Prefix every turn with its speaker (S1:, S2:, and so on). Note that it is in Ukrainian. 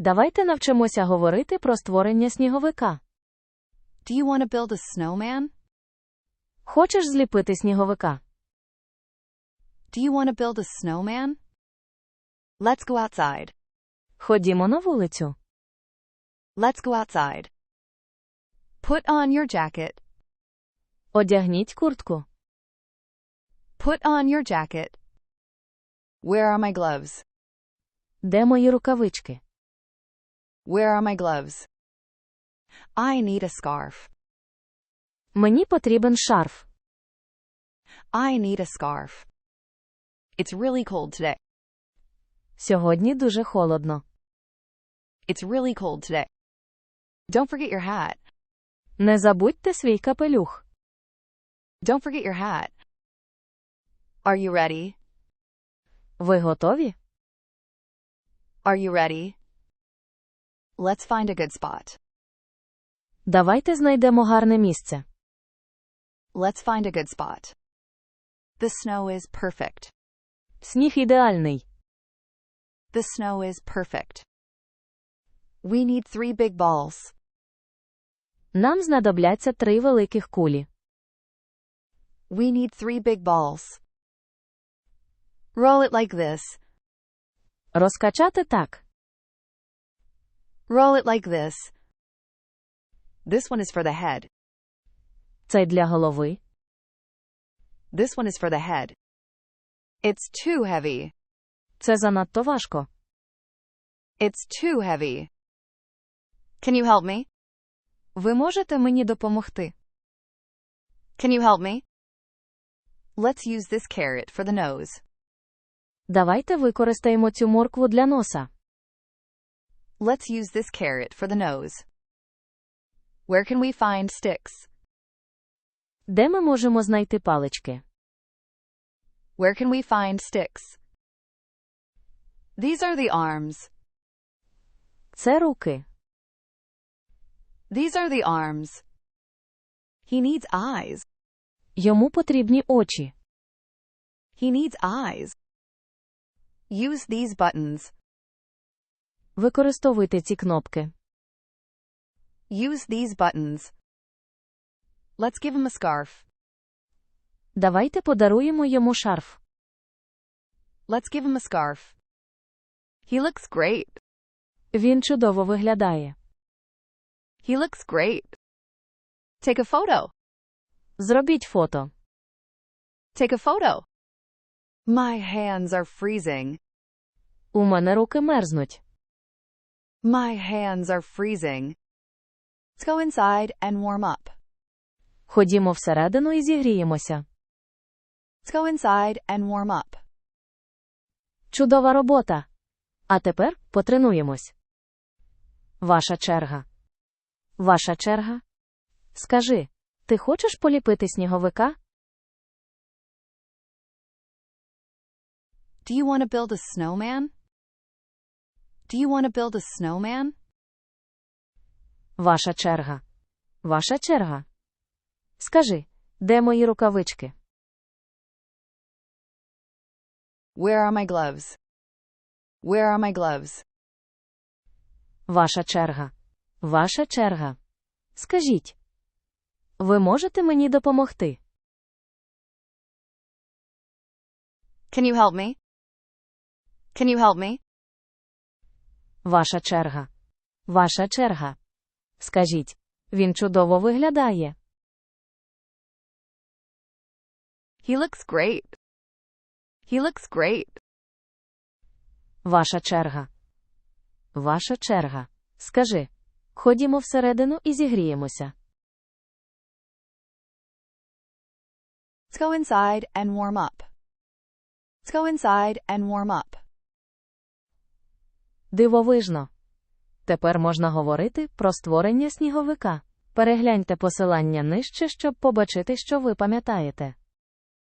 S1: Давайте навчимося говорити про створення сніговика.
S2: Do you want to build a snowman?
S1: Хочеш зліпити сніговика?
S2: Do you want to build a snowman? Let's go outside.
S1: Ходімо на вулицю.
S2: Let's go outside. Put on your jacket.
S1: Одягніть куртку.
S2: Put on your jacket. Where are my gloves?
S1: Де мої рукавички?
S2: Where are my gloves? I need a scarf.
S1: Мені потрібен шарф.
S2: I need a scarf. It's really cold today.
S1: Сьогодні дуже холодно.
S2: It's really cold today. Don't forget your hat.
S1: Не забудьте свій капелюх.
S2: Don't forget your hat. Are you ready?
S1: Ви готові?
S2: Are you ready? Let's find a good spot.
S1: Давайте знайдемо гарне місце.
S2: Let's find a good spot. The snow is perfect.
S1: Сніг ідеальний.
S2: The snow is perfect. We need three big balls.
S1: Нам знадобляться три великих кулі.
S2: We need three big balls. Roll it like this.
S1: Розкачати так.
S2: Roll it like this. This one is for the head.
S1: Цей для голови.
S2: This one is for the head. It's too heavy.
S1: Це занадто важко.
S2: It's too heavy. Can you help me?
S1: Ви можете мені допомогти?
S2: Can you help me? Let's use this carrot for the nose.
S1: Давайте використаємо цю моркву для носа.
S2: Let's use this carrot for the nose. Where can we find sticks?
S1: Де ми можемо знайти палички?
S2: Where can we find sticks? These are the arms.
S1: Це руки.
S2: These are the arms. He needs eyes.
S1: Йому потрібні очі.
S2: He needs eyes. Use these buttons.
S1: Використовуйте ці кнопки.
S2: Use these buttons. Let's give him a scarf.
S1: Давайте подаруємо йому шарф.
S2: Let's give him a scarf. He looks great.
S1: Він чудово виглядає.
S2: He looks great. Take a photo.
S1: Зробіть фото.
S2: Take a photo. My hands are freezing.
S1: У мене руки мерзнуть.
S2: My hands are freezing. Let's go inside and warm up.
S1: Ходімо всередину і зігріємося.
S2: Let's go inside and warm up.
S1: Чудова робота. А тепер потренуємось. Ваша черга. Ваша черга. Скажи, ти хочеш поліпити сніговика?
S2: Do you want to build a snowman? Do you want to build a snowman?
S1: Ваша черга. Ваша черга. Скажи, де мої рукавички?
S2: Where are my gloves? Where are my gloves?
S1: Ваша черга. Ваша черга. Скажіть. Ви можете мені допомогти?
S2: Can you help me? Can you help me?
S1: Ваша черга. Ваша черга. Скажіть. Він чудово виглядає.
S2: He looks great. He looks great.
S1: Ваша черга. Ваша черга. Скажи. Ходімо всередину і зігріємося.
S2: Let's go inside and warm up. Let's go inside and warm up.
S1: Дивовижно. Тепер можна говорити про створення сніговика. Перегляньте посилання нижче, щоб побачити, що ви пам'ятаєте.